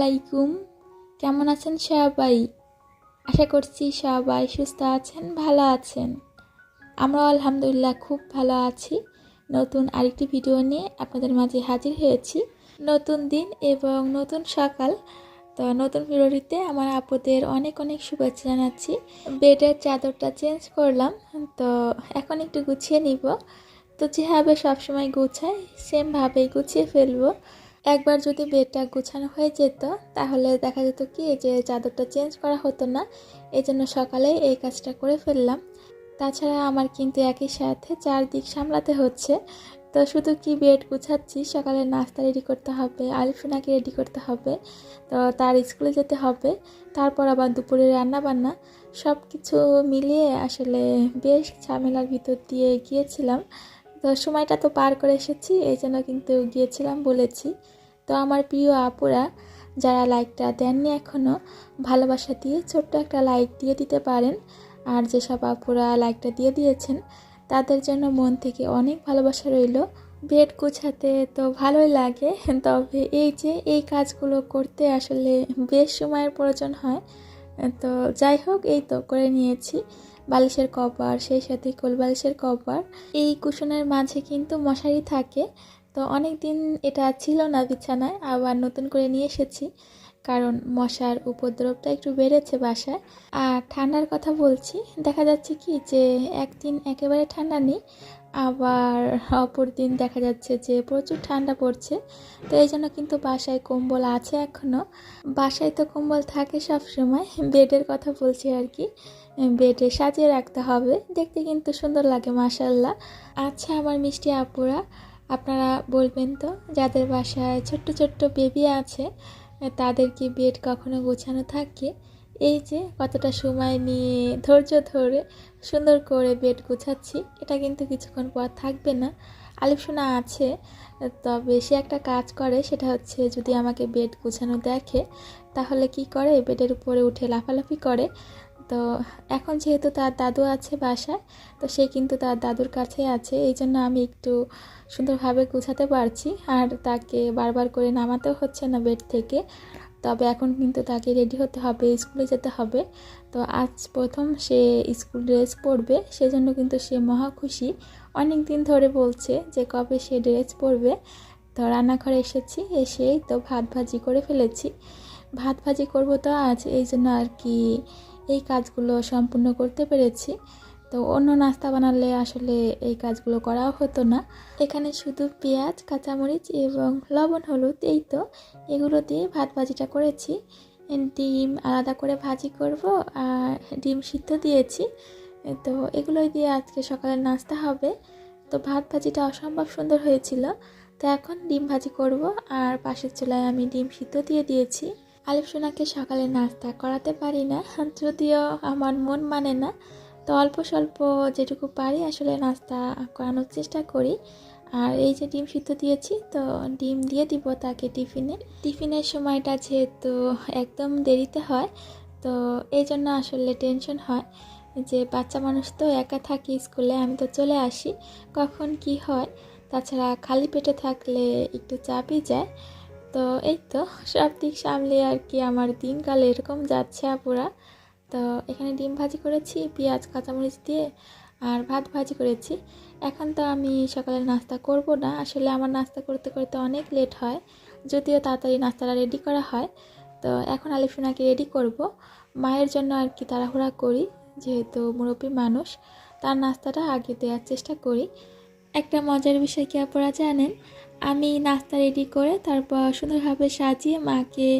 আলাইকুম কেমন আছেন সবাই? আশা করছি সবাই সুস্থ আছেন, ভালো আছেন। আমরা আলহামদুলিল্লাহ খুব ভালো আছি। নতুন আরেকটি ভিডিও নিয়ে আপনাদের মাঝে হাজির হয়েছি। নতুন দিন এবং নতুন সকাল। তো নতুন ভিডিওটিতে আমার আপুদের অনেক অনেক শুভেচ্ছা জানাচ্ছি। বেডের চাদরটা চেঞ্জ করলাম, তো এখন একটু গুছিয়ে নিব। তো যেভাবে সবসময় গুছাই, সেমভাবেই গুছিয়ে ফেলব। একবার যদি বেডটা গোছানো হয়ে যেত, তাহলে দেখা যেত কি যে চাদরটা চেঞ্জ করা হতো না এই জন্য সকালে এই কাজটা করে ফেললাম। তাছাড়া আমার কিন্তু একই সাথে চারদিক সামলাতে হচ্ছে। তো শুধু কি বেড গুছাচ্ছি, সকালে নাস্তা রেডি করতে হবে আলিফুনাকে রেডি করতে হবে, তো তার স্কুলে যেতে হবে, তারপর আবার দুপুরে রান্না বান্না সব কিছু মিলিয়ে আসলে বেশ ঝামেলার ভিতর দিয়ে গিয়েছিলাম। তো সময়টা তো পার করে এসেছি, এই জন্য কিন্তু গিয়েছিলাম বলেছি। তো আমার প্রিয় আপুরা, যারা লাইকটা দেননি এখনও ভালোবাসা দিয়ে ছোট্ট একটা লাইক দিয়ে দিতে পারেন। আর যেসব আপুরা লাইকটা দিয়ে দিয়েছেন, তাদের জন্য মন থেকে অনেক ভালোবাসা রইল। বেড গুছাতে তো ভালোই লাগে, তবে এই যে এই কাজগুলো করতে আসলে বেশ সময়ের প্রয়োজন হয়। তো যাই হোক, এই তো করে নিয়েছি। বালিশের কভার, সেই সাথে কোল বালিশের কভার। এই কুশনের মাঝে কিন্তু মশারি থাকে তো অনেক দিন এটা ছিল না বিছানায়, আবার নতুন করে নিয়ে এসেছি। কারণ মশার উপদ্রবটা একটু বেড়েছে বাসায়। আর ঠান্ডার কথা বলছি, দেখা যাচ্ছে কি যে একদিন একেবারে ঠান্ডা নেই, আবার অপর দিন দেখা যাচ্ছে যে প্রচুর ঠান্ডা পড়ছে। তো এই জন্য কিন্তু বাসায় কম্বল আছে এখনও বাসায় তো কম্বল থাকে সব সময়, বেডের কথা বলছি আর কি। বেডে সাজিয়ে রাখতে হবে, দেখতে কিন্তু সুন্দর লাগে মাসাল্লাহ আচ্ছা আমার মিষ্টি আপুরা আপনারা বলবেন তো, যাদের বাসায় ছোট্ট ছোট্ট বেবি আছে তাদের কি বেড কখনো গোছানো থাকে? এই যে কতটা সময় নিয়ে ধৈর্য ধরে সুন্দর করে বেড গোছাচ্ছি, এটা কিন্তু কিছুক্ষণ পর থাকবে না। আলিফসোনা আছে, তবে সে একটা কাজ করে, সেটা হচ্ছে যদি আমাকে বেড গোছানো দেখে, তাহলে কি করে? বেডের উপরে উঠে লাফালাফি করে। তো এখন যেহেতু তার দাদু আছে বাসায়, তো সে কিন্তু তার দাদুর কাছে আছে, এই জন্য আমি একটু সুন্দরভাবে গুছাতে পারছি। আর তাকে বারবার করে নামাতেও হচ্ছে না বেড থেকে, তবে এখন কিন্তু তাকে রেডি হতে হবে, স্কুলে যেতে হবে। তো আজ প্রথম সে স্কুল ড্রেস পরবে, সেজন্য কিন্তু সে মহা খুশি। অনেক দিন ধরে বলছে যে কবে সে ড্রেস পরবে। তো রান্নাঘরে এসেছি, এসেই তো ভাত ভাজি করে ফেলেছি। ভাত ভাজি করব তো আজ, এই জন্য আর কি এই কাজগুলো সম্পূর্ণ করতে পেরেছি। তো অন্য নাস্তা বানালে আসলে এই কাজগুলো করাও হতো না। এখানে শুধু পেঁয়াজ, কাঁচামরিচ এবং লবণ, হলুদ এই তো। এগুলো দিয়ে ভাত ভাজিটা করেছি। ডিম আলাদা করে ভাজি করব আর ডিম সিদ্ধ দিয়েছি। তো এগুলোই দিয়ে আজকে সকালে নাস্তা হবে। তো ভাত ভাজিটা অসম্ভব সুন্দর হয়েছিল। তো এখন ডিম ভাজি করব আর পাশের চুলায় আমি ডিম সিদ্ধ দিয়ে দিয়েছি। আলিফ সোনাকে সকালে নাস্তা করাতে পারি না, যদিও আমার মন মানে না। তো অল্প স্বল্প যেটুকু পারি আসলে নাস্তা করানোর চেষ্টা করি। আর এই যে ডিম সিদ্ধ দিয়েছি, তো ডিম দিয়ে দিব তাকে টিফিনে। টিফিনের সময়টা যেহেতু একদম দেরিতে হয়, তো এই জন্য আসলে টেনশন হয় যে বাচ্চা মানুষ তো একা থাকি স্কুলে, আমি তো চলে আসি। কখন কি হয়? তাছাড়া খালি পেটে থাকলে একটু চাপই যায়। তো এই তো সব দিক সামলে আর কি আমার দিনকাল এরকম যাচ্ছে আপুরা। তো এখানে ডিম ভাজি করেছি, পেঁয়াজ, কাঁচামরিচ দিয়ে আর ভাত ভাজি করেছি। এখন তো আমি সকালে নাস্তা করব না, আসলে আমার নাস্তা করতে করতে অনেক লেট হয়, যদিও তাড়াতাড়ি নাস্তাটা রেডি করা হয়। তো এখন আলিফুনাকে রেডি করব, মায়ের জন্য আর কি তাড়াহুড়া করি, যেহেতু মুরব্বী মানুষ, তার নাস্তাটা আগে দেওয়ার চেষ্টা করি। একটা মজার বিষয় কি আপনারা জানেন? আমি নাস্তা রেডি করে তারপর সুন্দরভাবে সাজিয়ে মাকে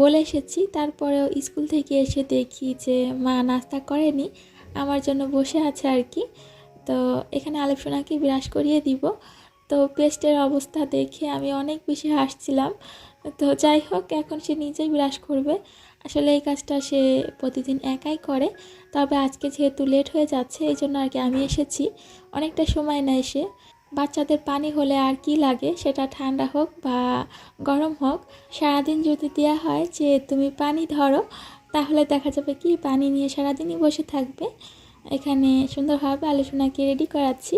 বলে এসেছি। তারপরেও স্কুল থেকে এসে দেখি যে মা নাস্তা করেনি, আমার জন্য বসে আছে আর কি। তো এখানে আলোচনাকে বিরাস করিয়ে দিব। তো পেস্টের অবস্থা দেখে আমি অনেক বেশি হাসছিলাম। তো যাই হোক, এখন সে নিজেই বিরাস করবে। আসলে এই কাজটা সে প্রতিদিন একাই করে। তবে আজকে যেহেতু লেট হয়ে যাচ্ছে, এই জন্য আর কি আমি এসেছি। অনেকটা সময় না এসে বাচ্চাদের পানি হলে আর কি লাগে সেটা ঠান্ডা হোক বা গরম হোক, সারাদিন যদি দেওয়া হয় যে তুমি পানি ধরো, তাহলে দেখা যাবে কি পানি নিয়ে সারাদিনই বসে থাকবে। এখানে সুন্দরভাবে আলোচনাকে রেডি করাচ্ছি।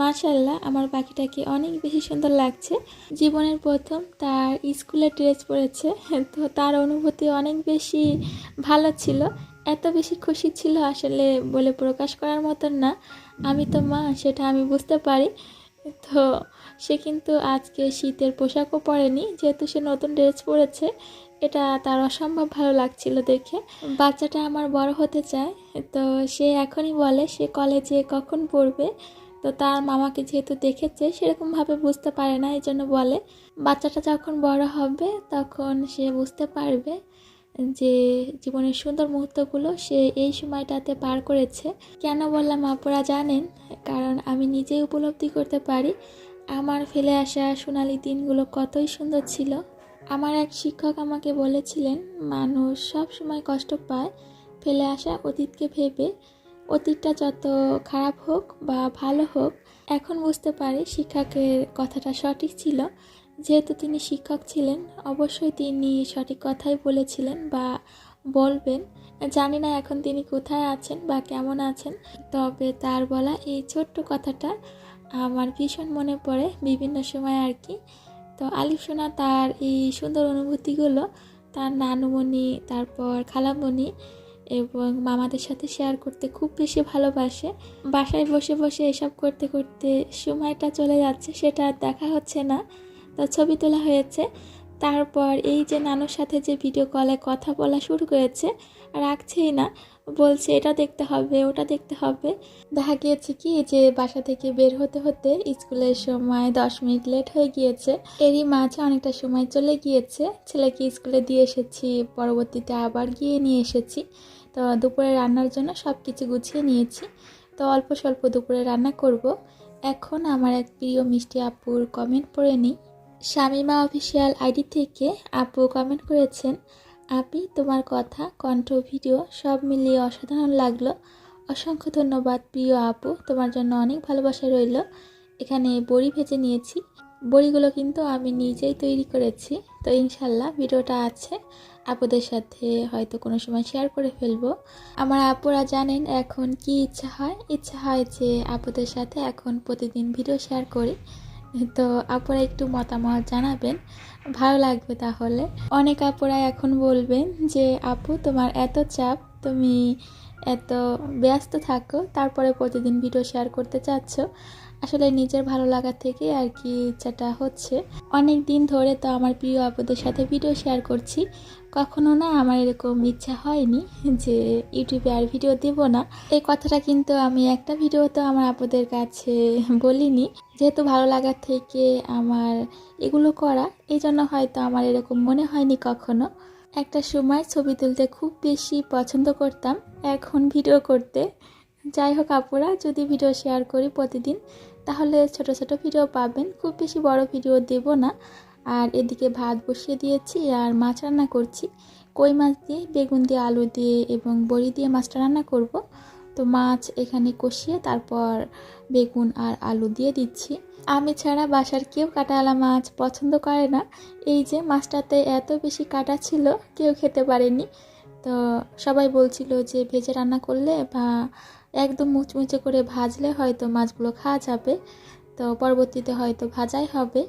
মাশাল্লাহ আমার পাখিটাকে অনেক বেশি সুন্দর লাগছে। জীবনের প্রথম তার স্কুলের ড্রেস পরেছে, তো তার অনুভূতি অনেক বেশি ভালো ছিল। এত বেশি খুশি ছিল আসলে বলে প্রকাশ করার মতন না। আমি তো মা, সেটা আমি বুঝতে পারি। তো সে কিন্তু আজকে শীতের পোশাকও পরেনি, যেহেতু সে নতুন ড্রেস পরেছে, এটা তার অসম্ভব ভালো লাগছিল দেখে। বাচ্চাটা আমার বড় হতে চায়, তো সে এখনই বলে সে কলেজে কখন পড়বে, তো তার মামাকে যেহেতু দেখেছে, সেরকমভাবে বুঝতে পারে না এই জন্য বলে। বাচ্চাটা যখন বড় হবে, তখন সে বুঝতে পারবে। যে জীবনের সুন্দর মুহূর্তগুলো সে এই সময়টাতে পার করেছে। কেন বললাম আপুরা জানেন? কারণ আমি নিজেই উপলব্ধি করতে পারি। আমার ফেলে আসা সোনালি দিনগুলো কতই সুন্দর ছিল। আমার এক শিক্ষক আমাকে বলেছিলেন, মানুষ সব সময় কষ্ট পায় ফেলে আসা অতীতকে ভেবে। অতীতটা যত খারাপ হোক বা ভালো হোক, এখন বুঝতে পারি শিক্ষকের কথাটা সঠিক ছিল। যেহেতু তিনি শিক্ষক ছিলেন, অবশ্যই তিনি সঠিক কথাই বলেছিলেন বা বলবেন। জানি না এখন তিনি কোথায় আছেন বা কেমন আছেন, তবে তার বলা এই ছোট্ট কথাটা আমার ভীষণ মনে পড়ে বিভিন্ন সময় আর কি। তো আলিফ সোনা তার এই সুন্দর অনুভূতিগুলো তার নানুমণি, তারপর খালামণি এবং মামাদের সাথে শেয়ার করতে খুব বেশি ভালোবাসে। বাসায় বসে বসে এসব করতে করতে সময়টা চলে যাচ্ছে, সেটা দেখা হচ্ছে না। তো ছবি তোলা হয়েছে। তারপর এই যে নানুর সাথে যে ভিডিও কলে কথা বলা শুরু করেছে, রাখছেই না। বলছে, এটা দেখতে হবে, ওটা দেখতে হবে। দেখা গিয়েছে কি যে বাসা থেকে বের হতে হতে স্কুলের সময় দশ মিনিট লেট হয়ে গিয়েছে। এরই মাঝে অনেকটা সময় চলে গিয়েছে। ছেলেকে স্কুলে দিয়ে এসেছি, পরবর্তীতে আবার গিয়ে নিয়ে এসেছি। তো দুপুরে রান্নার জন্য সব কিছু গুছিয়ে নিয়েছি। তো অল্প স্বল্প দুপুরে রান্না করব। এখন আমার এক প্রিয় মিষ্টি আপুর কমেন্ট পড়ে নিই। শামিমা অফিসিয়াল আইডি থেকে আপু কমেন্ট করেছেন আপি তোমার কথা, কণ্ঠ, ভিডিও সব মিলিয়ে অসাধারণ লাগল। অসংখ্য ধন্যবাদ, প্রিয় আপু তোমার জন্য অনেক ভালোবাসা রইল। এখানে বড়ি ভেজে নিয়েছি। বড়িগুলো কিন্তু আমি নিজেই তৈরি করেছি। তো ইনশাল্লাহ ভিডিওটা আছে। আপুদের সাথে হয়তো কোনো সময় শেয়ার করে ফেলব। আমার আপুরা জানেন এখন কি ইচ্ছা হয়। ইচ্ছা হয় যে আপুদের সাথে এখন প্রতিদিন ভিডিও শেয়ার করি। তো আপুরা একটু মতামত জানাবেন। ভালো লাগবে তাহলে। অনেক আপুরা এখন বলবেন যে, আপু, তোমার এত চাপ, তুমি এত ব্যস্ত থাকো, তারপরে প্রতিদিন ভিডিও শেয়ার করতে চাচ্ছ। আসলে নিজের ভালো লাগা থেকে আর কি ইচ্ছাটা হচ্ছে। অনেক দিন ধরে তো আমার প্রিয় আপুদের সাথে ভিডিও শেয়ার করছি। কখনো না আমার এরকম ইচ্ছা হয়নি যে ইউটিউবে আর ভিডিও দেব না। এই কথাটা কিন্তু আমি একটা ভিডিওতে আমার আপুদের কাছে বলিনি। যেহেতু ভালো লাগার থেকে আমার এগুলো করা, এই জন্য হয়তো আমার এরকম মনে হয়নি কখনো। একটা সময় ছবি তুলতে খুব বেশি পছন্দ করতাম, এখন ভিডিও করতে। যাই হোক আপুরা, যদি ভিডিও শেয়ার করি প্রতিদিন তাহলে ছোট ছোট ভিডিও পাবেন। খুব বেশি বড় ভিডিও দেব না। আর এদিকে ভাত বসিয়ে দিয়েছি আর মাছ রান্না করছি। কই মাছ দিয়ে? বেগুন দিয়ে, আলু দিয়ে এবং বড়ি দিয়ে মাছটা রান্না করব। তো মাছ এখানে কষিয়ে তারপর বেগুন আর আলু দিয়ে দিচ্ছি। আমি ছাড়া বাসার কেউ কাটাওয়ালা মাছ পছন্দ করে না। এই যে মাছটাতে এত বেশি কাটা ছিল, কেউ খেতে পারেনি। তো সবাই বলছিল যে ভেজে রান্না করলে বা একদম মুচমুচে করে ভাজলে হয়তো মাছগুলো খাওয়া যাবে। তো পরবর্তীতে হয়তো ভাজাই হবে।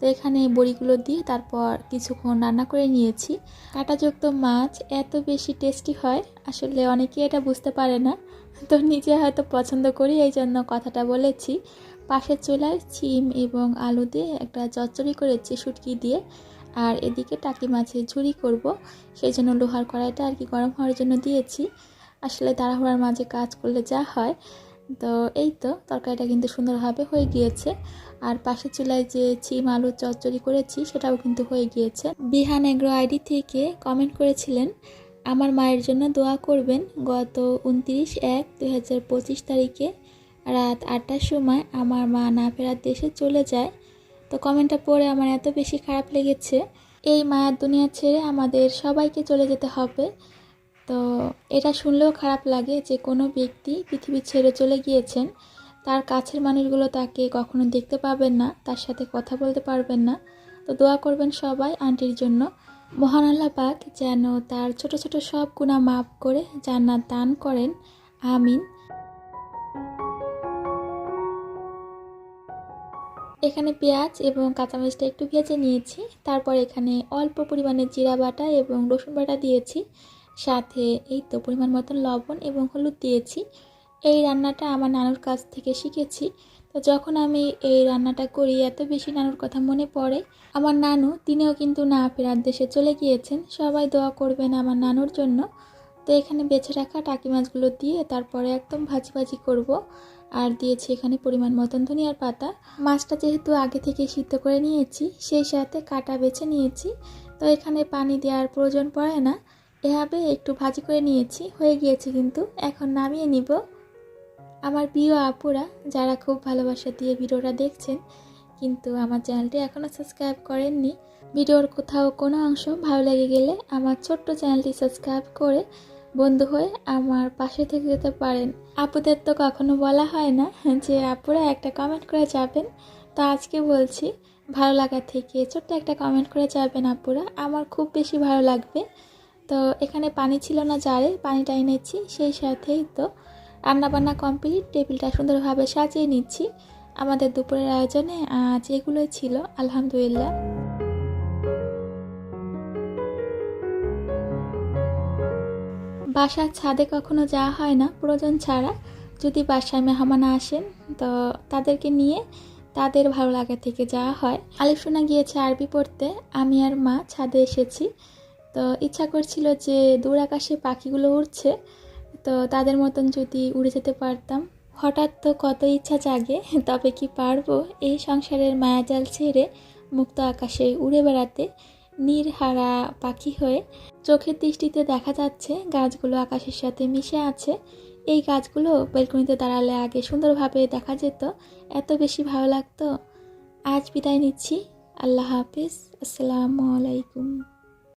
তো এখানে বড়িগুলো দিয়ে তারপর কিছুক্ষণ রান্না করে নিয়েছি। কাঁটাযুক্ত মাছ এত বেশি টেস্টি হয়, আসলে অনেকে এটা বুঝতে পারে না। তো নিজে হয়তো পছন্দ করি এই জন্য কথাটা বলেছি। পাশের চুলায় চিম এবং আলু দিয়ে একটা চচ্চড়ি করেছি, শুটকি দিয়ে। আর এদিকে টাকি মাছের ঝুড়ি করব। সেই জন্য লোহার কড়াইটা আর কি গরম হওয়ার জন্য দিয়েছি। আসলে তাড়াহুড়ার মাঝে কাজ করলে যা হয়। তো এই তো, তরকারিটা কিন্তু সুন্দরভাবে হয়ে গিয়েছে। আর পাশের চুলায় যে চিম আলুর চচ্চড়ি করেছি, সেটাও কিন্তু হয়ে গিয়েছে। বিহান এগ্রো আইডি থেকে কমেন্ট করেছিলেন, আমার মায়ের জন্য দোয়া করবেন, গত উনত্রিশ এক দুই তারিখে রাত আটটার সময় আমার মা না ফেরার দেশে চলে যায় তো কমেন্টটা পড়ে আমার এত বেশি খারাপ লেগেছে। এই মায়ার দুনিয়া ছেড়ে আমাদের সবাইকে চলে যেতে হবে। তো এটা শুনলেও খারাপ লাগে যে কোনো ব্যক্তি পৃথিবী ছেড়ে চলে গিয়েছেন, তার কাছের মানুষগুলো তাকে কখনো দেখতে পাবেন না, তার সাথে কথা বলতে পারবেন না। তো দোয়া করবেন সবাই আন্টির জন্য। মহান আল্লাহ পাক যেন তার ছোট ছোট সব গুণা মাফ করে জান্নাত দান করেন। আমিন। এখানে পেঁয়াজ এবং কাঁচামরিচটা একটু ভেজে নিয়েছি। তারপর এখানে অল্প পরিমাণে জিরা বাটা এবং রসুন বাটা দিয়েছি। সাথে এই তো পরিমাণ মতন লবণ এবং হলুদ দিয়েছি। এই রান্নাটা আমার নানুর কাছ থেকে শিখেছি। তো যখন আমি এই রান্নাটা করি, এত বেশি নানুর কথা মনে পড়ে। আমার নানু, তিনিও কিন্তু না ফেরার দেশে চলে গিয়েছেন। সবাই দোয়া করবেন আমার নানুর জন্য। তো এখানে বেছে রাখা টাকি মাছগুলো দিয়ে তারপরে একদম ভাজি ভাজি করব। আর দিয়েছি এখানে পরিমাণ মতন ধনিয়ার পাতা। মাছটা যেহেতু আগে থেকে সিদ্ধ করে নিয়েছি, সেই সাথে কাটা বেছে নিয়েছি। তো এখানে পানি দেওয়ার প্রয়োজন পড়ে না। এভাবে একটু ভাজি করে নিয়েছি, হয়ে গিয়েছে কিন্তু। এখন নামিয়ে নিব। আমার প্রিয় আপুরা, যারা খুব ভালোবাসা দিয়ে ভিডিওটা দেখছেন, কিন্তু আমার চ্যানেলটি এখনও সাবস্ক্রাইব করেননি, ভিডিওর কোথাও কোনো অংশ ভালো লেগে গেলে আমার ছোট্ট চ্যানেলটি সাবস্ক্রাইব করে বন্ধু হয়ে আমার পাশে থেকে যেতে পারেন। আপুদের তো কখনো বলা হয় না যে আপুরা একটা কমেন্ট করে যাবেন। তো আজকে বলছি, ভালো লাগা থেকে ছোট্ট একটা কমেন্ট করে যাবেন আপুরা। আমার খুব বেশি ভালো লাগবে। তো এখানে পানি ছিল না জারে, পানিটা এনেছি, সেই সাথেই তো রান্নাবান্না কমপ্লিট টেবিলটা সুন্দরভাবে সাজিয়ে নিচ্ছি। আমাদের দুপুরের আয়োজনে আজ এগুলোই ছিল, আলহামদুলিল্লাহ। বাসার ছাদে কখনো যাওয়া হয় না, প্রয়োজন ছাড়া। যদি বাসায় মেহমান আসেন, তো তাদেরকে নিয়ে তাদের ভালো লাগা থেকে যাওয়া হয়। আলিফুনা গিয়েছে আরবি পড়তে, আমি আর মা ছাদে এসেছি। তো ইচ্ছা করছিল যে দূর আকাশে পাখিগুলো উড়ছে, তো তাদের মতন যদি উড়ে যেতে পারতাম। হঠাৎ তো কত ইচ্ছা জাগে, তবে কি পারব? এই সংসারের মায়াজাল ছেড়ে মুক্ত আকাশে উড়ে বেড়াতে নীরহারা পাখি হয়ে চোখের দৃষ্টিতে দেখা যাচ্ছে গাছগুলো আকাশের সাথে মিশে আছে। এই গাছগুলো বেলকনিতে দাঁড়ালে আগে সুন্দরভাবে দেখা যেত, এত বেশি ভালো লাগতো। আজ বিদায় নিচ্ছি। আল্লাহ হাফিজ। আসসালামু আলাইকুম।